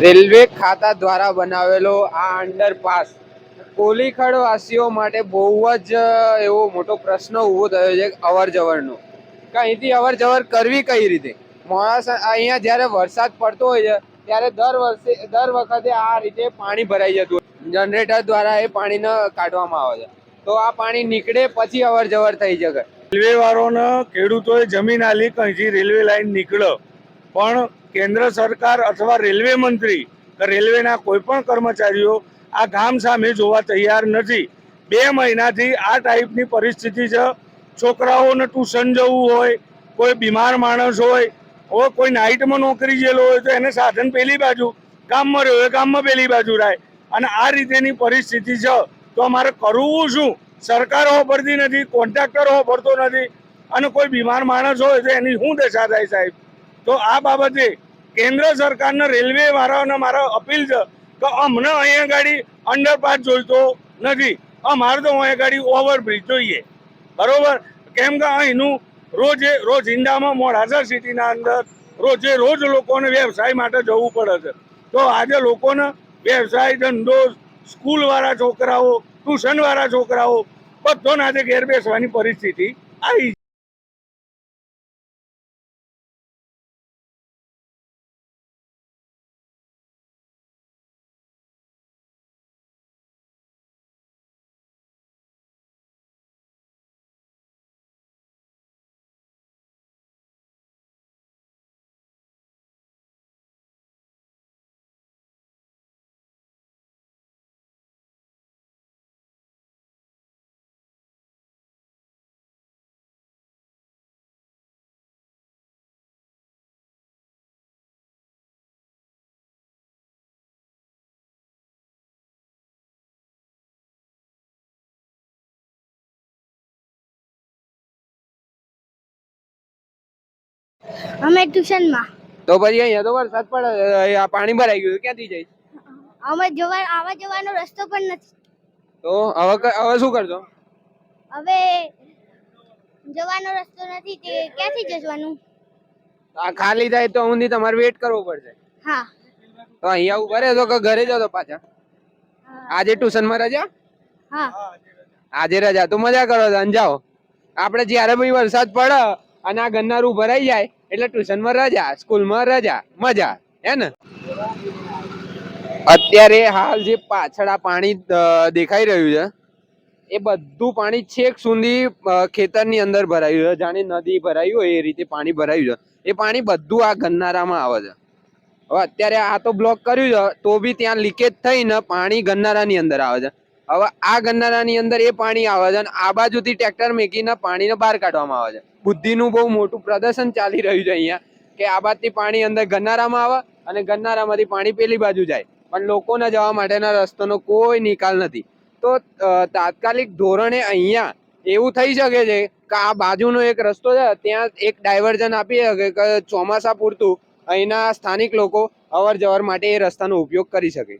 Railway ખાતા દ્વારા બનાવેલો આ અંડરપાસ. કોલીખડ વાસીઓ માટે બહુ જ એવો મોટો પ્રશ્ન ઊભો થયો છે અવર જવરનો કે અહીંથી અવર જવર કરવી કઈ રીતે? મોડાસા, અહીંયા જ્યારે વરસાદ પડતો હોય છે ત્યારે દર વર્ષે, દર વખતે આ રીતે પાણી ભરાઈ જતું જનરેટર દ્વારા એ પાણીને કાઢવામાં આવે છે. તો આ પાણી નીકળે પછી અવર જવર થઈ શકે. રેલવે વાળોને ખેડૂતોએ જમીન આલી અહીંથી રેલવે લાઈન નીકળ્યો પણ કેન્દ્ર સરકાર અથવા રેલવે મંત્રી રેલવેના કોઈ પણ કર્મચારીઓ આ ગામ સામે જોવા તૈયાર નથી. બે મહિનાથી આ ટાઈપની પરિસ્થિતિ છે. છોકરાઓને ટ્યુશન જવું હોય, કોઈ બીમાર માણસ હોય હવે કોઈ નાઇટમાં નોકરી ગયેલો હોય તો એને સાધન પેલી બાજુ, ગામમાં રહ્યો હોય ગામમાં પેલી બાજુ રહે અને આ રીતેની પરિસ્થિતિ છે. તો અમારે કરવું શું? સરકાર વાપરતી નથી, કોન્ટ્રાક્ટર વાપરતો નથી. અને કોઈ બીમાર માણસ હોય તો એની શું દશા થાય સાહેબ? તો આ બાબતે કેન્દ્ર સરકારના રેલવે વાળાઓને મારા અપીલ છે કે અમને અહીંયા ગાડી અંડરપાસ જોઈતો નથી. અમારે તો અહીંયા ગાડી ઓવરબ્રિજ જોઈએ. બરોબર? કેમ કે અહીંનું રોજે રોજ ઈંડામાં મોડાસા સિટીના અંદર રોજે રોજ લોકોને વ્યવસાય માટે જવું પડે છે. તો આજે લોકોને વ્યવસાય ધંધો, સ્કૂલવાળા છોકરાઓ, ટ્યુશનવાળા છોકરાઓ, બધાને આજે ઘેર બેસવાની પરિસ્થિતિ આવી અમે ટ્યુશનમાં. તો પછી અહીંયા તો વરસાદ પડે આ પાણી ભરાઈ ગયું ક્યાંથી જઈશ? અમે જવા આવા જવાનો રસ્તો પણ નથી. તો હવે હવે શું કરશો? હવે જવાનો રસ્તો નથી તે ક્યાંથી જવાનું? આ ખાલી થાય તો સુધી તમારે વેટ કરવો પડશે. હા. તો અહીંયા ઊભા રહેજો કે ઘરે જતો પાછા? આજે ટ્યુશનમાં રજા? હા. આજે રજા. તો મજા કરો અને જાઓ. આપણે જ્યારે ભાઈ વરસાદ પડે અને આ ગન્નારું ભરાઈ જાય એટલે ટ્યુશનમાં રજા, સ્કૂલમાં રજા, મજા, હે ને? અત્યારે હાલ જે પાછળ આ પાણી દેખાઈ રહ્યું છે, એ બધું પાણી છેક સુધી ખેતરની અંદર ભરાયું છે. જાણે નદી ભરાયું હોય એ રીતે પાણી ભરાયું છે. એ પાણી બધું આ ગન્નારામાં આવે છે. હવે અત્યારે આ તો બ્લોક કર્યું છે, તો બી ત્યાં લીકેજ થઈને પાણી ગન્નારાની અંદર આવે છે. હવે આ ગન્નારાની અંદર એ પાણી આવે છે અને આ બાજુથી ટ્રેક્ટર મેકીને પાણીને બહાર કાઢવામાં આવે છે. બુદ્ધિનું બહુ મોટું પ્રદર્શન ચાલી રહ્યું છે અહીંયા, કે આ બાજુથી પાણી અંદર ગન્નારામાં આવે અને ગન્નારામાંથી પાણી પેલી બાજુ જાય. પણ લોકોને જવા માટેના રસ્તાનો કોઈ નિકાલ નથી. તો તાત્કાલિક ધોરણે અહીંયા એવું થઈ શકે છે કે આ બાજુનો એક રસ્તો છે, ત્યાં એક ડાયવર્ઝન આપી શકે કે ચોમાસા પૂરતું અહીંના સ્થાનિક લોકો અવર જવર માટે એ રસ્તાનો ઉપયોગ કરી શકે.